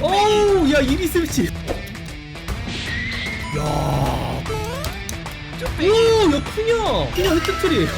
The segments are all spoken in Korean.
오우 야 이리 스위치 야. 오 야 푸냐 푸냐 헤트트릭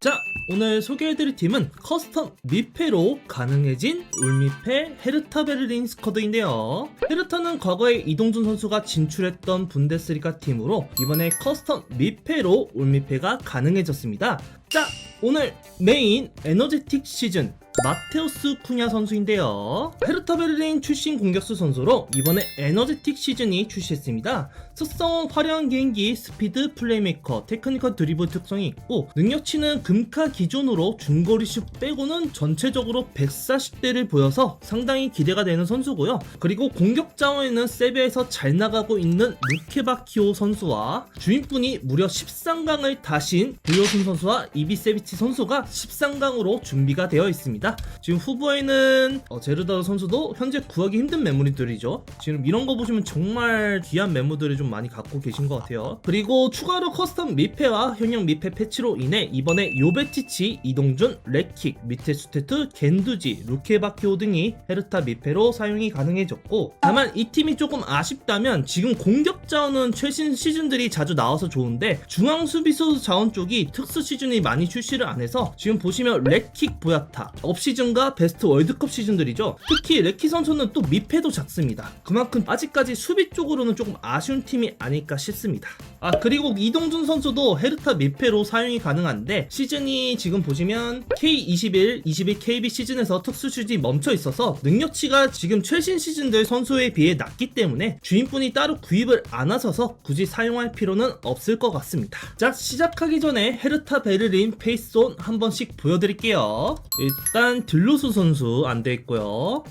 자 오늘 소개해드릴 팀은 커스텀 미페로 가능해진 울미페 헤르타 베를린 스쿼드인데요. 헤르타는 과거에 이동준 선수가 진출했던 분데스리가 팀으로 이번에 커스텀 미페로 울미페가 가능해졌습니다. 자 오늘 메인 에너제틱 시즌 마테우스 쿠냐 선수인데요. 헤르타 베를린 출신 공격수 선수로 이번에 에너제틱 시즌이 출시했습니다. 특성은 화려한 개인기, 스피드, 플레이메이커, 테크니컬 드리블 특성이 있고 능력치는 금카 기존으로 중거리 슛 빼고는 전체적으로 140대를 보여서 상당히 기대가 되는 선수고요. 그리고 공격 자원에는 세베에서 잘 나가고 있는 루케바키오 선수와 주인분이 무려 13강을 다신 부요순 선수와 이비세비치 선수가 13강으로 준비가 되어 있습니다. 지금 후보에는 어, 제르다르 선수도 현재 구하기 힘든 매물들이죠. 지금 이런 거 보시면 정말 귀한 매물들을 좀 많이 갖고 계신 것 같아요. 그리고 추가로 커스텀 미페와 현역 미페 패치로 인해 이번에 요베티치, 이동준, 레킥, 미테수테트, 겐두지, 루케바키오 등이 헤르타 미페로 사용이 가능해졌고 다만 이 팀이 조금 아쉽다면 지금 공격 자원은 최신 시즌들이 자주 나와서 좋은데 중앙 수비수 자원 쪽이 특수 시즌이 많이 출시 를 안 해서 지금 보시면 레킥 보야타 업시즌과 베스트 월드컵 시즌들이죠. 특히 레키 선수는 또 미패도 작습니다. 그만큼 아직까지 수비 쪽으로는 조금 아쉬운 팀이 아닐까 싶습니다. 아 그리고 이동준 선수도 헤르타 미패로 사용이 가능한데 시즌이 지금 보시면 K21, 21 KB 시즌에서 특수 슛이 멈춰 있어서 능력치가 지금 최신 시즌들 선수에 비해 낮기 때문에 주인분이 따로 구입을 안 하셔서 굳이 사용할 필요는 없을 것 같습니다. 자 시작하기 전에 헤르타 베를린 페이스 온한 번씩 보여드릴게요. 일단 딜로스 선수 안 돼 있고요.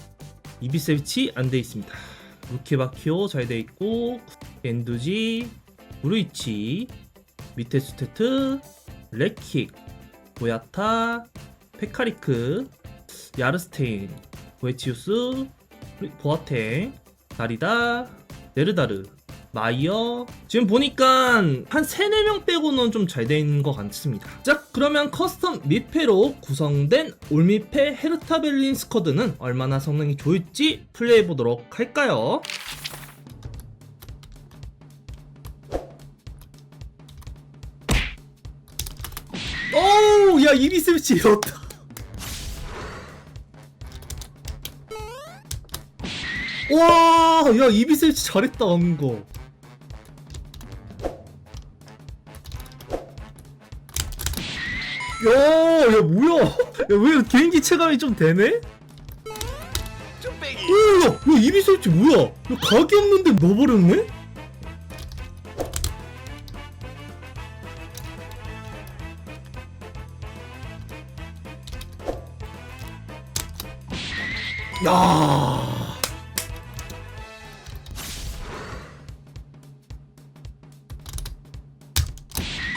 이비세비치 안 돼 있습니다. 루케바키오 잘 돼 있고 엔두지 우르이치 미테스테트 레킥 보야타 페카리크 야르스테인 보에치우스 보아탱 다리다 네르다르 마이어 지금 보니까 한 3, 4명 빼고는 좀 잘 된 것 같습니다 자 그러면 커스텀 미페로 구성된 올미페 헤르타 벨린 스쿼드는 얼마나 성능이 좋을지 플레이해보도록 할까요? 오우 야 이리 스위치 였다 와, 야 이비 스위치 잘했다 방금 거. 야, 야 뭐야? 야 왜 개인기 체감이 좀 되네? 오, 야, 야 이비 스위치 뭐야? 야 각이 없는데 넣어버렸네? 야.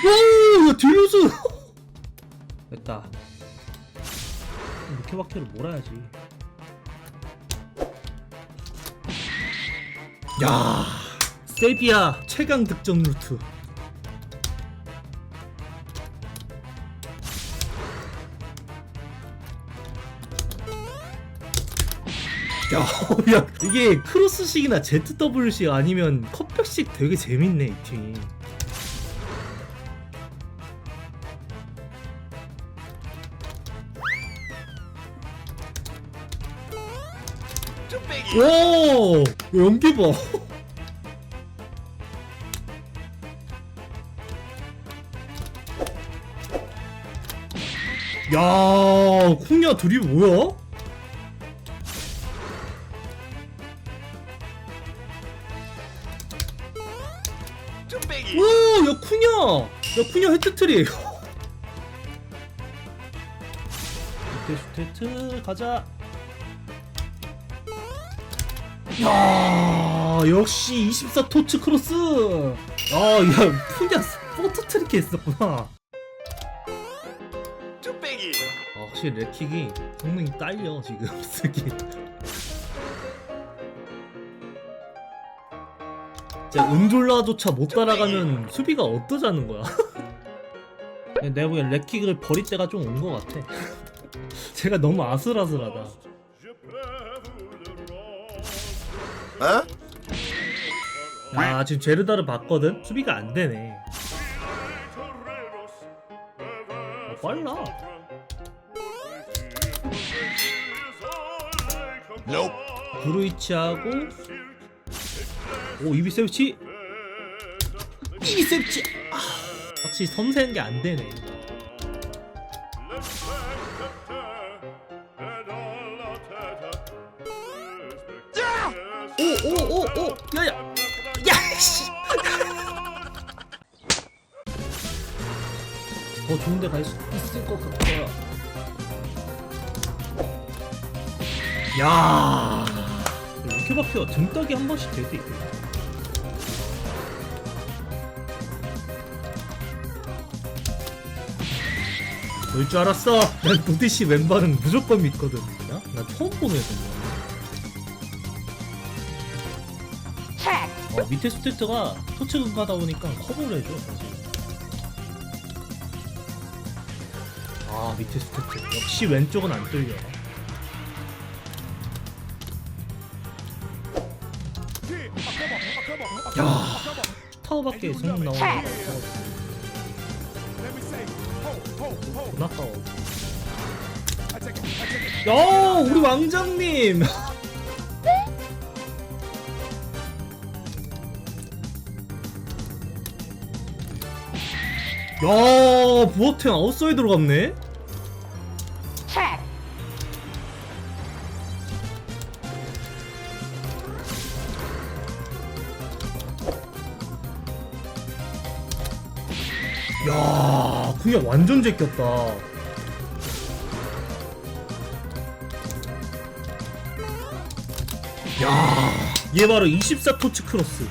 오, 야 딜루스. 됐다. 이렇게 박혀를 몰아야지. 야, 세비야 최강 득점 루트. 야, 야, 이게 크로스식이나 ZW식 아니면 컵백식 되게 재밌네, 이 팀. 오! 연기 봐. 야, 쿵야 둘이 뭐야? 오, 야 쿵야, 야 쿵야 헤트트릭. 밑에 슈테트 가자. 야 역시 24 토츠 크로스. 아야 푸냐 포토트리크 했었구나. 아, 확실히 레킥이 성능이 딸려 지금. 쓰기. 진짜 은졸라조차 못 따라가면 수비가 어떠자는 거야? 내가 보기엔 레킥을 버릴 때가 좀 온 것 같아. 제가 너무 아슬아슬하다 아 지금 제르다를 봤거든? 수비가 안 되네. 어, 빨라. Nope. 브루이치하고. 오 이비세비치? 이비세비치! 아, 확실히 섬세한 게 안 되네 더 좋은 데 갈 수 있을 것 같아 야. 이렇게 박혀 등딱이 한 번씩 될때 있대 그럴 줄 알았어. 난 도대시 왼발은 무조건 믿거든. 야? 나 처음 보네 정말 어, 밑에 스태트가 토치 근가다 보니까 커버를 해줘 사실 아 밑에 스태트 역시 왼쪽은 안 뚫려. 야. 타워밖에 성능 나오는 돈 아까워. 야 우리 왕장님. 야 부어텐 아웃사이드로 갔네 그냥 완전 제꼈다. 야얘 바로 24토치 크로스.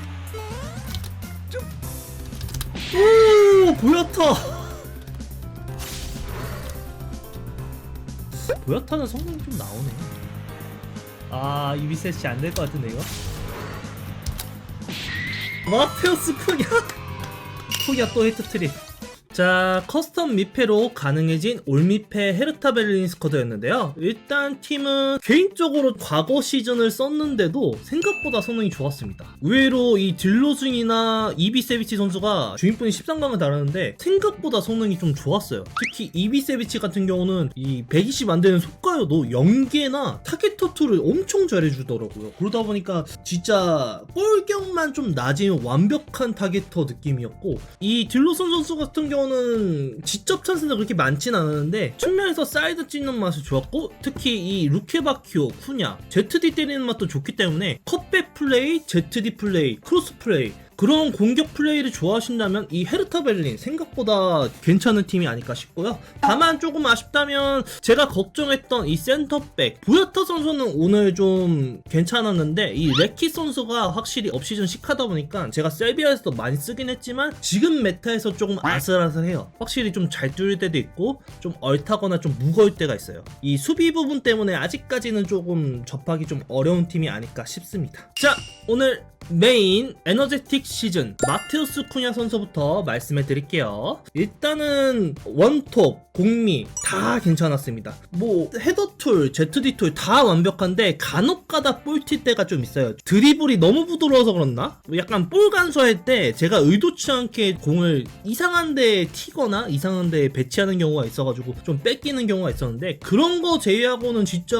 오 보야타. 보야타는 성능이 좀 나오네. 아 이비셋이 안 될 것 같은데 이거? 마테오스 쿠냐? 쿠냐 또 헤트트릭 자 커스텀 미패로 가능해진 올미패 헤르타 베를린 스쿼드였는데요. 일단 팀은 개인적으로 과거 시즌을 썼는데도 생각보다 성능이 좋았습니다. 의외로 이 딜로중이나 이비세비치 선수가 주인분이 13강을 달았는데 생각보다 성능이 좀 좋았어요. 특히 이비세비치 같은 경우는 이 120 안되는 속가여도 연계나 타겟 터투를 엄청 잘해주더라고요. 그러다 보니까 진짜 꼴경만 좀 낮으면 완벽한 타겟터 느낌이었고 이 딜로선 선수 같은 경우 는 직접 찬스가 그렇게 많진 않았는데 측면에서 사이드 찍는 맛이 좋았고 특히 이 루케바키오, 쿠냐, ZD 때리는 맛도 좋기 때문에 컷백 플레이, ZD 플레이, 크로스 플레이 그런 공격 플레이를 좋아하신다면 이 헤르타 베를린 생각보다 괜찮은 팀이 아닐까 싶고요. 다만 조금 아쉽다면 제가 걱정했던 이 센터백 부야타 선수는 오늘 좀 괜찮았는데 이 레키 선수가 확실히 업시즌 식하다 보니까 제가 셀비아에서도 많이 쓰긴 했지만 지금 메타에서 조금 아슬아슬해요. 확실히 좀 잘 뚫릴 때도 있고 좀 얼타거나 좀 무거울 때가 있어요. 이 수비 부분 때문에 아직까지는 조금 접하기 좀 어려운 팀이 아닐까 싶습니다. 자 오늘 메인 에너제틱 시즌 마테우스 쿠냐 선수부터 말씀해 드릴게요. 일단은 원톱, 공미 다 괜찮았습니다. 뭐 헤더 툴, ZD툴 다 완벽한데 간혹가다 볼튈 때가 좀 있어요. 드리블이 너무 부드러워서 그렇나? 뭐 약간 볼 간수할 때 제가 의도치 않게 공을 이상한 데에 튀거나 이상한 데에 배치하는 경우가 있어가지고 좀 뺏기는 경우가 있었는데 그런 거 제외하고는 진짜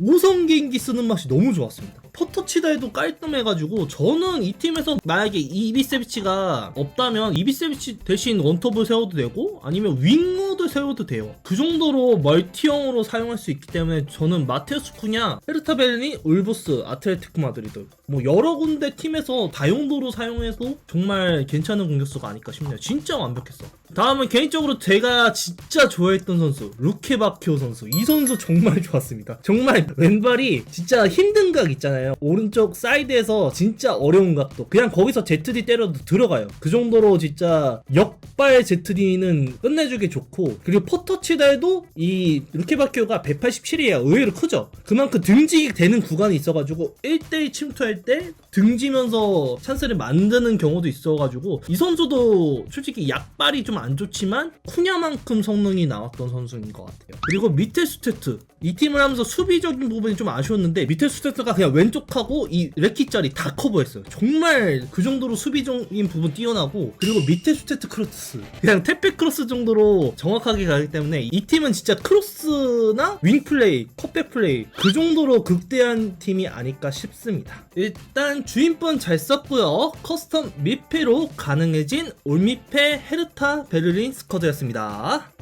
5성 개인기 쓰는 맛이 너무 좋았습니다. 퍼터치다 해도 깔끔해가지고 저는 이 팀에서 만약에 이비세비치가 없다면 이비세비치 대신 원톱을 세워도 되고 아니면 윙어도 세워도 돼요. 그 정도로 멀티형으로 사용할 수 있기 때문에 저는 마테우스 쿠냐 헤르타 베르니 울브스 아틀레티코 마드리드 뭐 여러 군데 팀에서 다용도로 사용해서 정말 괜찮은 공격수가 아닐까 싶네요. 진짜 완벽했어. 다음은 개인적으로 제가 진짜 좋아했던 선수 루케바키오 선수. 이 선수 정말 좋았습니다. 정말 왼발이 진짜 힘든 각 있잖아요 오른쪽 사이드에서 진짜 어려운 각도. 그냥 거기서 ZD 때려도 들어가요. 그 정도로 진짜 역발 ZD는 끝내주기 좋고 그리고 포터치달도 이 루케바키오가 187이에요. 의외로 크죠? 그만큼 등지기 되는 구간이 있어가지고 1대1 침투할 때 등지면서 찬스를 만드는 경우도 있어가지고 이 선수도 솔직히 약발이 좀 안 좋지만 쿠냐만큼 성능이 나왔던 선수인 것 같아요. 그리고 밑에 스태트 이 팀을 하면서 수비적인 부분이 좀 아쉬웠는데 밑에 스태트가 그냥 왼쪽하고 이 레키짜리 다 커버했어요. 정말 그 정도로 수비적인 부분 뛰어나고 그리고 밑에 스태트 크로스 그냥 태백 크로스 정도로 정확하게 가기 때문에 이 팀은 진짜 크로스나 윙 플레이, 컵백 플레이 그 정도로 극대한 팀이 아닐까 싶습니다. 일단 주인분 잘 썼고요. 커스텀 미패로 가능해진 올미패 헤르타 베를린 스쿼드였습니다.